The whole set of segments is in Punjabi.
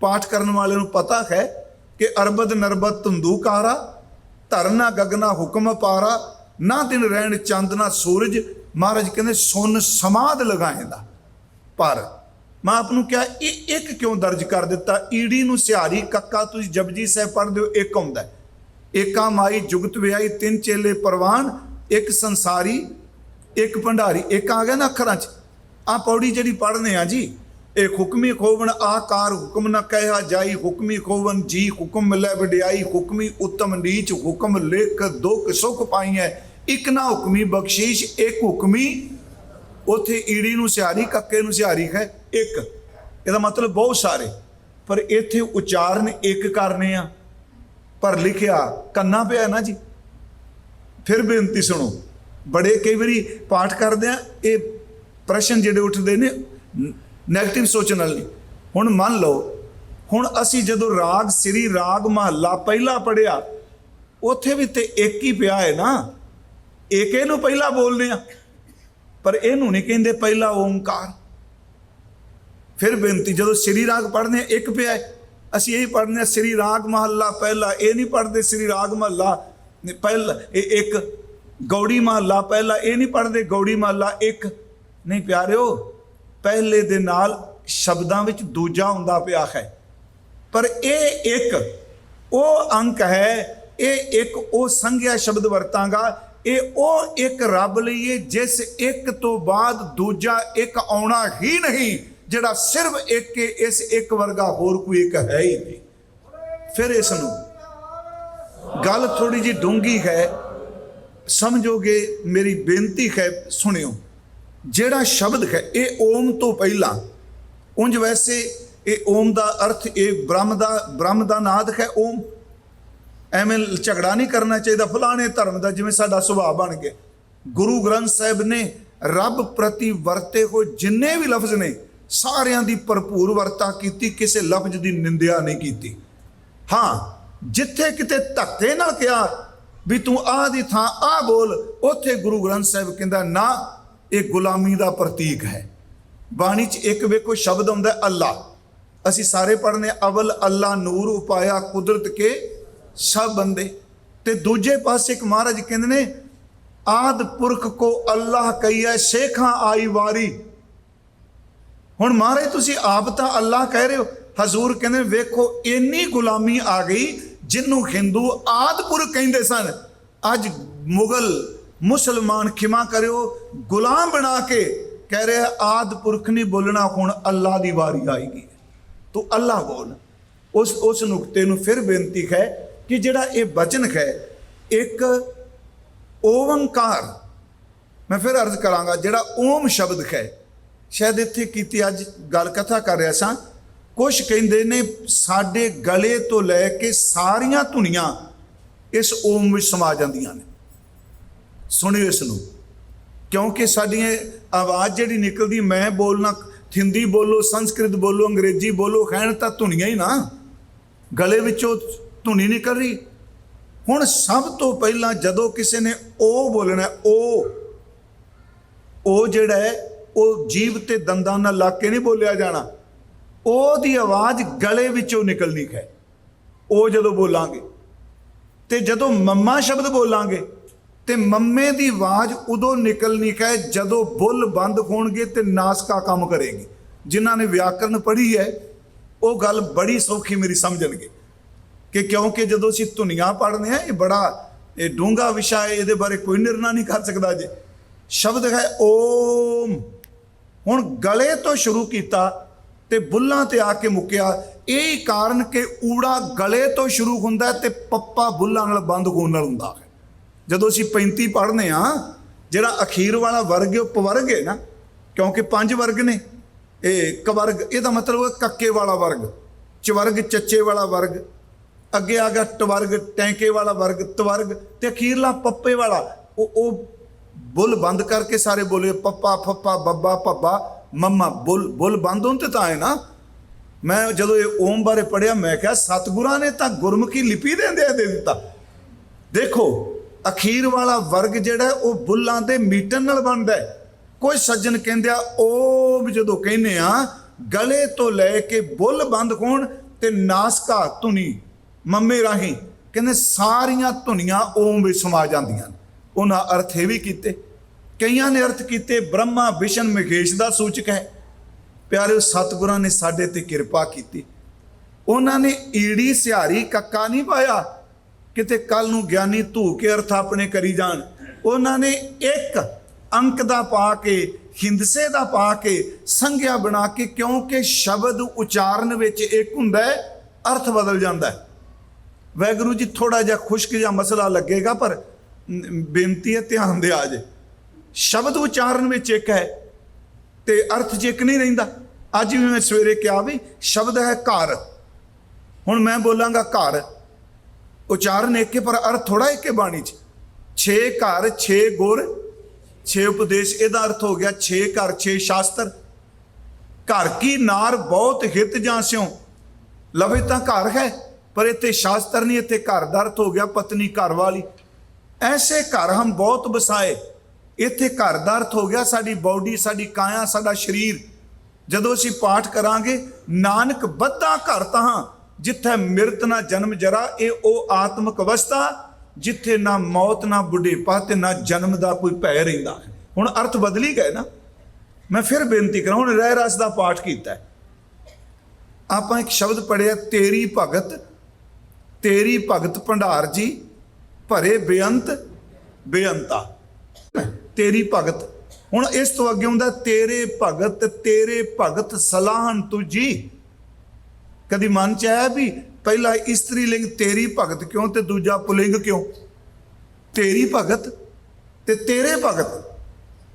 ਪਾਠ ਕਰਨ ਵਾਲੇ ਨੂੰ ਪਤਾ ਹੈ ਕਿ ਅਰਬਦ ਨਰਬਦ ਧੁੰਦੂਕਾਰਾ ਧਰਨਾ ਗਗਨਾ ਹੁਕਮ ਪਾਰਾ, ਨਾ ਦਿਨ ਰਹਿਣ ਚੰਦ ਨਾ ਸੂਰਜ, ਮਹਾਰਾਜ ਕਹਿੰਦੇ ਸੁਨ ਸਮਾਦ ਲਗਾਏਂਦਾ। ਪਰ ਮੈਂ ਆਪ ਨੂੰ ਕਿਹਾ, ਇਹ ਇੱਕ ਕਿਉਂ ਦਰਜ ਕਰ ਦਿੱਤਾ? ਈੜੀ ਨੂੰ ਸਿਹਾਰੀ ਕੱਕਾ ਤੁਸੀਂ ਜਪਜੀ ਸਾਹਿਬ ਪੜ੍ਹਦੇ ਹੋ, ਇੱਕ ਆਉਂਦਾ ਹੈ। ਏਕਾ ਮਾਈ ਜੁਗਤ ਵਿਆਈ ਤਿੰਨ ਚੇਲੇ ਪਰਵਾਨ, ਇੱਕ ਸੰਸਾਰੀ, ਇੱਕ ਭੰਡਾਰੀ। ਇੱਕ ਆ ਗਿਆ ਨਾ ਅੱਖਰਾਂ 'ਚ। ਆ ਪੌੜੀ ਜਿਹੜੀ ਪੜ੍ਹਨੇ ਆ ਜੀ ਇਹ ਹੁਕਮੀ ਖੋਵਣ ਆਕਾਰ ਹੁਕਮ ਨਾ ਕਹਿਆ ਜਾਈ, ਹੁਕਮੀ ਖੋਵਣ ਜੀ ਹੁਕਮ ਮਿਲੈ ਵਡਿਆਈ, ਹੁਕਮੀ ਉਤਮ ਨੀਚ ਹੁਕਮ ਲਿਖ ਦੁਖ ਸੁਖ ਪਾਈਐ। ਇੱਕ ਨਾ ਹੁਕਮੀ ਬਖਸ਼ੀਸ਼, ਇੱਕ ਹੁਕਮੀ ਉਥੇ ਈੜੀ ਨੂੰ ਸਿਹਾਰੀ, ਕੱਕੇ ਨੂੰ ਸਿਆਰੀ ਹੈ, ਇੱਕ। ਇਹਦਾ ਮਤਲਬ ਬਹੁਤ ਸਾਰੇ। ਪਰ ਇੱਥੇ ਉਚਾਰਨ ਇੱਕ ਕਰਨੇ ਆ। ਪਰ ਲਿਖਿਆ ਕੰਨਾ ਪਿਆ ਨਾ ਜੀ। ਫਿਰ ਬੇਨਤੀ ਸੁਣੋ, ਬੜੇ ਕਈ ਵਾਰੀ ਪਾਠ ਕਰਦੇ ਆ, ਇਹ ਪ੍ਰਸ਼ਨ ਜਿਹੜੇ ਉੱਠਦੇ ਨੇ 네ਗੇਟਿਵ ਸੋਚਣ ਵਾਲੇ। ਨੇ। ਹੁਣ ਮੰਨ ਲਓ ਹੁਣ ਅਸੀਂ ਜਦੋਂ ਰਾਗ ਸ੍ਰੀ ਰਾਗ ਮਹੱਲਾ ਪਹਿਲਾ ਪੜਿਆ ਉੱਥੇ ਵੀ ਤੇ ਇੱਕ ਹੀ ਪਿਆ ਹੈ ਨਾ। ਇੱਕ ਇਹਨੂੰ ਪਹਿਲਾ ਬੋਲਦੇ ਆ ਪਰ ਇਹਨੂੰ ਨਹੀਂ ਕਹਿੰਦੇ ਪਹਿਲਾ ਓੰਕਾਰ ਫਿਰ ਬੇਨਤੀ ਜਦੋਂ ਸ੍ਰੀ ਰਾਗ ਪੜ੍ਹਨੇ ਆ, ਇੱਕ ਪਿਆ ਹੈ। ਅਸੀਂ ਇਹੀ ਪੜ੍ਹਨੇ ਆ ਸ੍ਰੀ ਰਾਗ ਮਹੱਲਾ ਪਹਿਲਾ ਇਹ ਨਹੀਂ ਪੜ੍ਹਦੇ ਸ੍ਰੀ ਰਾਗ ਮਹੱਲਾ ਨਹੀਂ, ਪਹਿਲਾ ਇਹ ਇੱਕ। ਗੌੜੀ ਮਹੱਲਾ ਪਹਿਲਾ ਇਹ ਨਹੀਂ ਪੜ੍ਹਦੇ ਗੌੜੀ ਮਹੱਲਾ ਇੱਕ। ਨਹੀਂ ਪਿਆਰਿਓ ਪਹਿਲੇ ਦੇ ਨਾਲ ਸ਼ਬਦਾਂ ਵਿੱਚ ਦੂਜਾ ਹੁੰਦਾ ਪਿਆ ਹੈ। ਪਰ ਇਹ ਇੱਕ, ਉਹ ਅੰਕ ਹੈ, ਇਹ ਇੱਕ, ਉਹ ਸੰਗਿਆ ਸ਼ਬਦ ਵਰਤਾਂਗਾ, ਇਹ ਉਹ ਇੱਕ ਰੱਬ ਲਈ ਹੈ ਜਿਸ ਇੱਕ ਤੋਂ ਬਾਅਦ ਦੂਜਾ ਇੱਕ ਆਉਣਾ ਹੀ ਨਹੀਂ, ਜਿਹੜਾ ਸਿਰਫ ਇੱਕ ਇਸ ਇੱਕ ਵਰਗਾ ਹੋਰ ਕੋਈ ਇੱਕ ਹੈ ਹੀ ਨਹੀਂ। ਫਿਰ ਇਸ ਨੂੰ ਗੱਲ ਥੋੜੀ ਜੀ ਡੂੰਗੀ ਹੈ। ਸਮਝੋਗੇ, ਮੇਰੀ ਬੇਨਤੀ ਹੈ, ਸੁਣਿਓ। ਜਿਹੜਾ ਸ਼ਬਦ ਹੈ, ਇਹ ਓਮ ਤੋਂ ਪਹਿਲਾਂ, ਉਂਝ ਵੈਸੇ ਇਹ ਓਮ ਦਾ ਅਰਥ, ਇਹ ਬ੍ਰਹਮ ਦਾ ਬ੍ਰਹਮ ਦਾ ਨਾਦ ਹੈ ਓਮ। ਐਵੇਂ ਝਗੜਾ ਨਹੀਂ ਕਰਨਾ ਚਾਹੀਦਾ, ਫਲਾਣੇ ਧਰਮ ਦਾ ਜਿਵੇਂ ਸਾਡਾ ਸੁਭਾਅ ਬਣ ਗਿਆ। ਗੁਰੂ ਗ੍ਰੰਥ ਸਾਹਿਬ ਨੇ ਰੱਬ ਪ੍ਰਤੀ ਵਰਤੇ ਹੋਏ ਜਿੰਨੇ ਵੀ ਲਫ਼ਜ਼ ਨੇ, ਸਾਰਿਆਂ ਦੀ ਭਰਪੂਰ ਵਰਤਾ ਕੀਤੀ, ਕਿਸੇ ਲਫ਼ਜ਼ ਦੀ ਨਿੰਦਿਆ ਨਹੀਂ ਕੀਤੀ। ਹਾਂ, ਜਿੱਥੇ ਕਿਤੇ ਧੱਕੇ ਨਾਲ ਕਿਹਾ ਵੀ ਤੂੰ ਆਹ ਦੀ ਥਾਂ ਆਹ ਬੋਲ, ਉੱਥੇ ਗੁਰੂ ਗ੍ਰੰਥ ਸਾਹਿਬ ਕਹਿੰਦਾ, ਨਾ ਇਹ ਗੁਲਾਮੀ ਦਾ ਪ੍ਰਤੀਕ ਹੈ। ਬਾਣੀ 'ਚ ਇੱਕ ਵੇਖੋ ਸ਼ਬਦ ਆਉਂਦਾ ਹੈ ਅੱਲਾ। ਅਸੀਂ ਸਾਰੇ ਪੜ੍ਹਨੇ ਅਵਲ ਅੱਲਾ ਨੂਰ ਉਪਾਇਆ ਕੁਦਰਤ ਕੇ ਸਭ ਬੰਦੇ। ਤੇ ਦੂਜੇ ਪਾਸੇ ਇੱਕ ਮਹਾਰਾਜ ਕਹਿੰਦੇ ਨੇ, ਆਦ ਪੁਰਖ ਕੋ ਅੱਲਾਹ ਕਹੀਐ, ਸ਼ੇਖਾਂ ਆਈ ਵਾਰੀ। ਹੁਣ ਮਹਾਰਾਜ ਤੁਸੀਂ ਆਪ ਤਾਂ ਅੱਲਾਹ ਕਹਿ ਰਹੇ ਹੋ। ਹਜ਼ੂਰ ਕਹਿੰਦੇ ਵੇਖੋ ਇੰਨੀ ਗੁਲਾਮੀ ਆ ਗਈ ਜਿਹਨੂੰ ਹਿੰਦੂ ਆਦਪੁਰ ਕਹਿੰਦੇ ਸਨ। ਅੱਜ ਮੁਗਲ ਮੁਸਲਮਾਨ ਖਿਮਾ ਕਰਿਓ? ਗੁਲਾਮ ਬਣਾ ਕੇ ਕਹਿ ਰਿਹਾ ਆਦਪੁਰਖ ਨਹੀਂ ਬੋਲਣਾ, ਹੁਣ ਅੱਲਾ ਦੀ ਵਾਰੀ ਆਏਗੀ। ਤੂੰ ਅੱਲਾਹ ਬੋਲ। ਉਸ ਉਸ ਨੁਕਤੇ ਨੂੰ ਫਿਰ ਬੇਨਤੀ ਹੈ ਕਿ ਜਿਹੜਾ ਇਹ ਬਚਨ ਹੈ, ਇੱਕ ਓੰਕਾਰ ਮੈਂ ਫਿਰ ਅਰਜ਼ ਕਰਾਂਗਾ, ਜਿਹੜਾ ਓਮ ਸ਼ਬਦ ਹੈ, ਸ਼ਾਇਦ ਇੱਥੇ ਕੀਤੀ ਅੱਜ ਗੱਲ ਕਥਾ ਕਰ ਰਿਹਾ ਸਾਂ। ਕੁਝ ਕਹਿੰਦੇ ਨੇ, ਸਾਡੇ ਗਲੇ ਤੋਂ ਲੈ ਕੇ ਸਾਰੀਆਂ ਧੁਨੀਆਂ ਇਸ ਓਮ ਵਿੱਚ ਸਮਾ ਜਾਂਦੀਆਂ ਨੇ। ਸੁਣਿਓ ਇਸ ਨੂੰ। ਕਿਉਂਕਿ ਸਾਡੀਆਂ ਆਵਾਜ਼ ਜਿਹੜੀ ਨਿਕਲਦੀ, ਮੈਂ ਬੋਲਣਾ, ਹਿੰਦੀ ਬੋਲੋ, ਸੰਸਕ੍ਰਿਤ ਬੋਲੋ, ਅੰਗਰੇਜ਼ੀ ਬੋਲੋ ਖੈਣ ਤਾਂ ਧੁਨੀਆਂ ਹੀ ਨਾ। ਗਲੇ ਵਿੱਚੋਂ ਧੁਨੀ ਨਿਕਲ ਰਹੀ। ਹੁਣ ਸਭ ਤੋਂ ਪਹਿਲਾਂ ਜਦੋਂ ਕਿਸੇ ਨੇ ਉਹ ਬੋਲਣਾ ਉਹ ਉਹ ਜਿਹੜਾ ਹੈ ਉਹ ਜੀਭ ਤੇ ਦੰਦਾਂ ਨਾਲ ਲਾ ਕੇ ਨਹੀਂ ਬੋਲਿਆ ਜਾਣਾ। ਉਹਦੀ ਆਵਾਜ਼ ਗਲੇ ਵਿੱਚੋਂ ਨਿਕਲਣੀ ਹੈ ਉਹ ਜਦੋਂ ਬੋਲਾਂਗੇ, ਤੇ ਜਦੋਂ ਮੰਮਾ ਸ਼ਬਦ ਬੋਲਾਂਗੇ ਤੇ ਮੰਮੇ ਦੀ ਆਵਾਜ਼ ਉਦੋਂ ਨਿਕਲਣੀ ਹੈ ਜਦੋਂ ਬੁੱਲ ਬੰਦ ਹੋਣਗੇ ਤੇ ਨਾਸਕਾ ਕੰਮ ਕਰੇਗੀ। ਜਿਨ੍ਹਾਂ ਨੇ ਵਿਆਕਰਨ ਪੜ੍ਹੀ ਹੈ, ਉਹ ਗੱਲ ਬੜੀ ਸੌਖੀ ਮੇਰੀ ਸਮਝਣਗੇ। ਕਿ ਕਿਉਂਕਿ ਜਦੋਂ ਅਸੀਂ ਧੁਨੀਆਂ ਪੜ੍ਹਦੇ ਆ ਇਹ ਬੜਾ, ਇਹ ਡੂੰਘਾ ਵਿਸ਼ਾ ਹੈ, ਇਹਦੇ ਬਾਰੇ ਕੋਈ ਨਿਰਣਾ ਨਹੀਂ ਕਰ ਸਕਦਾ ਜੇ। ਸ਼ਬਦ ਹੈ ਓਮ। ਹੁਣ ਗਲੇ ਤੋਂ ਸ਼ੁਰੂ ਕੀਤਾ ਤੇ ਬੁੱਲਾਂ ਤੇ ਆ ਕੇ ਮੁੱਕਿਆ। ਇਹ ਹੀ ਕਾਰਨ ਕਿ ਊੜਾ ਗਲੇ ਤੋਂ ਸ਼ੁਰੂ ਹੁੰਦਾ ਹੈ ਤੇ ਪੱਪਾ ਬੁੱਲਾਂ ਨਾਲ ਬੰਦ ਹੋਣ ਨਾਲ ਹੁੰਦਾ ਹੈ। ਜਦੋਂ ਅਸੀਂ 35 ਪੜ੍ਹਨੇ ਆ, ਜਿਹੜਾ ਅਖੀਰ ਵਾਲਾ ਵਰਗ ਉਹ ਪਵਰਗ ਹੈ ਨਾ। ਕਿਉਂਕਿ ਪੰਜ ਵਰਗ ਨੇ। ਇਹ ਕਵਰਗ ਇਹਦਾ ਮਤਲਬ ਹੈ ਕੱਕੇ ਵਾਲਾ ਵਰਗ, ਚਵਰਗ ਚੱਚੇ ਵਾਲਾ ਵਰਗ, ਅੱਗੇ ਆ ਗਿਆ ਟਵਰਗ, ਟੈਂਕੇ ਵਾਲਾ ਵਰਗ, ਤਵਰਗ ਤੇ ਅਖੀਰਲਾ ਪੱਪੇ ਵਾਲਾ। ਉਹ ਉਹ ਬੁੱਲ ਬੰਦ ਕਰਕੇ ਸਾਰੇ ਬੋਲੇ, ਪੱਪਾ, ਫੱਪਾ, ਬੱਬਾ ਪੱਬਾ ਮੰਮਾ, ਬੁੱਲ ਬੁੱਲ ਬੰਦ ਹੋਣ ਤੇ ਤਾਂ ਹੈ ਨਾ। ਮੈਂ ਜਦੋਂ ਇਹ ਓਮ ਬਾਰੇ ਪੜਿਆ ਮੈਂ ਕਿਹਾ, ਸਤਿਗੁਰਾਂ ਨੇ ਤਾਂ ਗੁਰਮੁਖੀ ਲਿਪੀ ਦੇ ਦੇ ਦੇ ਦਿੱਤਾ। ਦੇਖੋ ਅਖੀਰ ਵਾਲਾ ਵਰਗ ਜਿਹੜਾ ਉਹ ਬੁੱਲਾਂ ਦੇ ਮੀਟਰ ਨਾਲ ਬਣਦਾ ਹੈ। ਕੋਈ ਸੱਜਣ ਕਹਿੰਦੇ ਆ, ਉਹ ਜਦੋਂ ਕਹਿੰਦੇ ਆ, ਗਲੇ ਤੋਂ ਲੈ ਕੇ ਬੁੱਲ ਬੰਦ ਹੋਣ ਤੇ ਨਾਸਕਾ ਧੁਨੀ, ਮੰਮੇ ਰਾਹੀਂ। ਕਹਿੰਦੇ, ਸਾਰੀਆਂ ਧੁਨੀਆਂ ਓਮ ਵਿੱਚ ਸਮਾ ਜਾਂਦੀਆਂ ਨੇ। ਉਹਨਾਂ ਅਰਥ ਇਹ ਵੀ ਕੀਤੇ। ਕਈਆਂ ਨੇ ਅਰਥ ਕੀਤੇ, ਬ੍ਰਹਮਾ ਵਿਸ਼ਨ ਮਹੇਸ਼ ਦਾ ਸੂਚਕ ਹੈ। ਪਿਆਰੇ ਸਤਿਗੁਰਾਂ ਨੇ ਸਾਡੇ ਤੇ ਕਿਰਪਾ ਕੀਤੀ। ਉਹਨਾਂ ਨੇ ਈੜੀ ਸਿਹਾਰੀ ਕੱਕਾ ਨਹੀਂ ਪਾਇਆ। ਕਿਤੇ ਕੱਲ ਨੂੰ ਗਿਆਨੀ ਧੂ ਕੇ ਅਰਥ ਆਪਣੇ ਕਰੀ ਜਾਣ। ਉਹਨਾਂ ਨੇ ਇੱਕ ਅੰਕ ਦਾ ਪਾ ਕੇ, ਹਿੰਦਸੇ ਦਾ ਪਾ ਕੇ ਸੰਗਿਆ ਬਣਾ ਕੇ ਕਿਉਂਕਿ ਸ਼ਬਦ ਉਚਾਰਨ ਵਿੱਚ ਇੱਕ ਹੁੰਦਾ ਹੈ, ਅਰਥ ਬਦਲ ਜਾਂਦਾ ਹੈ। ਵੈਗੁਰੂ ਜੀ ਥੋੜਾ ਜਿਹਾ ਖੁਸ਼ਕ ਜਿਹਾ ਮਸਲਾ ਲੱਗੇਗਾ, ਪਰ ਬੇਨਤੀ ਹੈ ਧਿਆਨ ਦੇ ਆ ਜੇ ਸ਼ਬਦ ਉਚਾਰਨ ਵਿੱਚ ਇੱਕ ਹੈ ਤੇ ਅਰਥ 'ਚ ਇੱਕ ਨਹੀਂ ਰਹਿੰਦਾ। ਅੱਜ ਵੀ ਮੈਂ ਸਵੇਰੇ ਕਿਹਾ ਵੀ ਸ਼ਬਦ ਹੈ ਘਰ। ਹੁਣ ਮੈਂ ਬੋਲਾਂਗਾ ਘਰ। ਉਚਾਰਨ ਇੱਕ ਪਰ ਅਰਥ ਥੋੜਾ ਇੱਕ ਬਾਣੀ 'ਚ। 6 ਘਰ 6 ਗੁਰ 6 ਉਪਦੇਸ਼, ਇਹਦਾ ਅਰਥ ਹੋ ਗਿਆ 6 ਘਰ 6 ਸ਼ਾਸਤਰ। ਘਰ ਕੀ ਨਾਰ ਬਹੁਤ ਹਿਤ ਜਾਂ ਸਿਓ ਲਵੇ ਤਾਂ ਘਰ ਹੈ, ਪਰ ਇੱਥੇ ਸ਼ਾਸਤਰ ਨਹੀਂ, ਇੱਥੇ ਘਰ ਦਾ ਅਰਥ ਹੋ ਗਿਆ ਪਤਨੀ ਘਰ ਵਾਲੀ। ਐਸੇ ਘਰ ਹਮ ਬਹੁਤ ਬਸਾਏ ਇੱਥੇ ਘਰ ਦਾ ਅਰਥ ਹੋ ਗਿਆ ਸਾਡੀ ਬਾਡੀ, ਸਾਡੀ ਕਾਇਆ, ਸਾਡਾ ਸਰੀਰ। ਜਦੋਂ ਅਸੀਂ ਪਾਠ ਕਰਾਂਗੇ, ਨਾਨਕ ਬੱਧਾ ਘਰ ਤਹਾਂ। ਜਿੱਥੇ ਮਿਰਤ ਨਾ ਜਨਮ ਜਰਾ, ਇਹ ਉਹ ਆਤਮਿਕ ਅਵਸਥਾ ਜਿੱਥੇ ਨਾ ਮੌਤ, ਨਾ ਬੁਢੇਪਾ ਤੇ ਨਾ ਜਨਮ ਦਾ ਕੋਈ ਭੈ ਰਹਿੰਦਾ ਹੁਣ ਅਰਥ ਬਦਲੀ ਗਏ ਨਾ। ਮੈਂ ਫਿਰ ਬੇਨਤੀ ਕਰਾਂ, ਹੁਣ ਰਹਿ ਰਸ ਦਾ ਪਾਠ ਕੀਤਾ ਆਪਾਂ ਇੱਕ ਸ਼ਬਦ ਪੜਿਆ ਤੇਰੀ ਭਗਤ ਤੇਰੀ ਭਗਤ ਭੰਡਾਰ ਜੀ, ਭਰੇ ਬੇਅੰਤ, ਬੇਅੰਤਾ। ਤੇਰੀ ਭਗਤ। ਹੁਣ ਇਸ ਤੋਂ ਅੱਗੇ ਹੁੰਦਾ, ਤੇਰੇ ਭਗਤ ਤੇਰੇ ਭਗਤ ਸਲਾਹਨ ਤੁਜੀ ਕਦੀ ਮਨ ਚ ਆਇਆ ਵੀ ਪਹਿਲਾ ਇਸਤਰੀ ਲਿੰਗ ਤੇਰੀ ਭਗਤ ਕਿਉਂ ਤੇ ਦੂਜਾ ਪੁਲਿੰਗ ਕਿਉਂ? ਤੇਰੀ ਭਗਤ ਤੇ ਤੇਰੇ ਭਗਤ।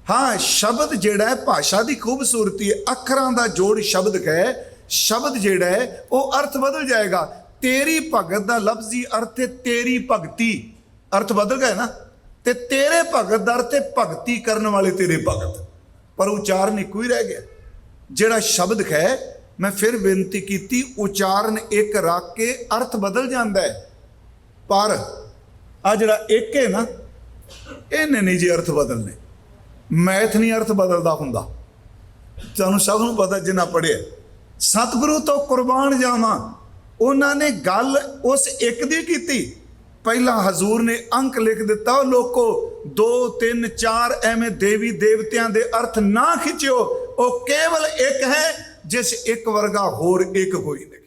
ਹਾਂ, ਸ਼ਬਦ ਜਿਹੜਾ ਹੈ ਭਾਸ਼ਾ ਦੀ ਖੂਬਸੂਰਤੀ ਹੈ। ਅੱਖਰਾਂ ਦਾ ਜੋੜ ਸ਼ਬਦ ਹੈ ਸ਼ਬਦ ਜਿਹੜਾ ਹੈ, ਉਹ ਅਰਥ ਬਦਲ ਜਾਏਗਾ। ਤੇਰੀ ਭਗਤ ਦਾ ਲਫ਼ਜ਼ੀ ਅਰਥ ਹੈ ਤੇਰੀ ਭਗਤੀ। ਅਰਥ ਬਦਲ ਗਿਆ ਨਾ? ਤੇ ਤੇਰੇ ਭਗਤ ਦਾ ਅਰਥ ਹੈ ਭਗਤੀ ਕਰਨ ਵਾਲੇ ਤੇਰੇ ਭਗਤ। ਪਰ ਉਚਾਰਨ ਇੱਕੋ ਹੀ ਰਹਿ ਗਿਆ। ਜਿਹੜਾ ਸ਼ਬਦ ਹੈ ਮੈਂ ਫਿਰ ਬੇਨਤੀ ਕੀਤੀ, ਉਚਾਰਨ ਇੱਕ ਰੱਖ ਕੇ ਅਰਥ ਬਦਲ ਜਾਂਦਾ ਹੈ। ਪਰ ਆ ਜਿਹੜਾ ਇੱਕ ਹੈ ਨਾ, ਇਹਨੇ ਨਹੀਂ ਜੀ ਅਰਥ ਬਦਲਨੇ। ਮੈਥ ਨਹੀਂ ਅਰਥ ਬਦਲਦਾ ਹੁੰਦਾ। ਤੁਹਾਨੂੰ ਸਭ ਨੂੰ ਪਤਾ ਜਿੰਨਾ ਪੜਿਆ ਸਤਿਗੁਰੂ ਤੋਂ ਕੁਰਬਾਨ ਜਾਵਾਂ, ਉਹਨਾਂ ਨੇ ਗੱਲ ਉਸ ਇੱਕ ਦੀ ਕੀਤੀ। ਪਹਿਲਾਂ ਹਜ਼ੂਰ ਨੇ ਅੰਕ ਲਿਖ ਦਿੱਤਾ ਉਹ ਲੋਕੋ 2 3 4 ਐਵੇਂ ਦੇਵੀ ਦੇਵਤਿਆਂ ਦੇ ਅਰਥ ਨਾ ਖਿੱਚਿਓ। ਉਹ ਕੇਵਲ ਇੱਕ ਹੈ ਜਿਸ ਇੱਕ ਵਰਗਾ ਹੋਰ ਇੱਕ ਕੋਈ ਨਹੀਂ।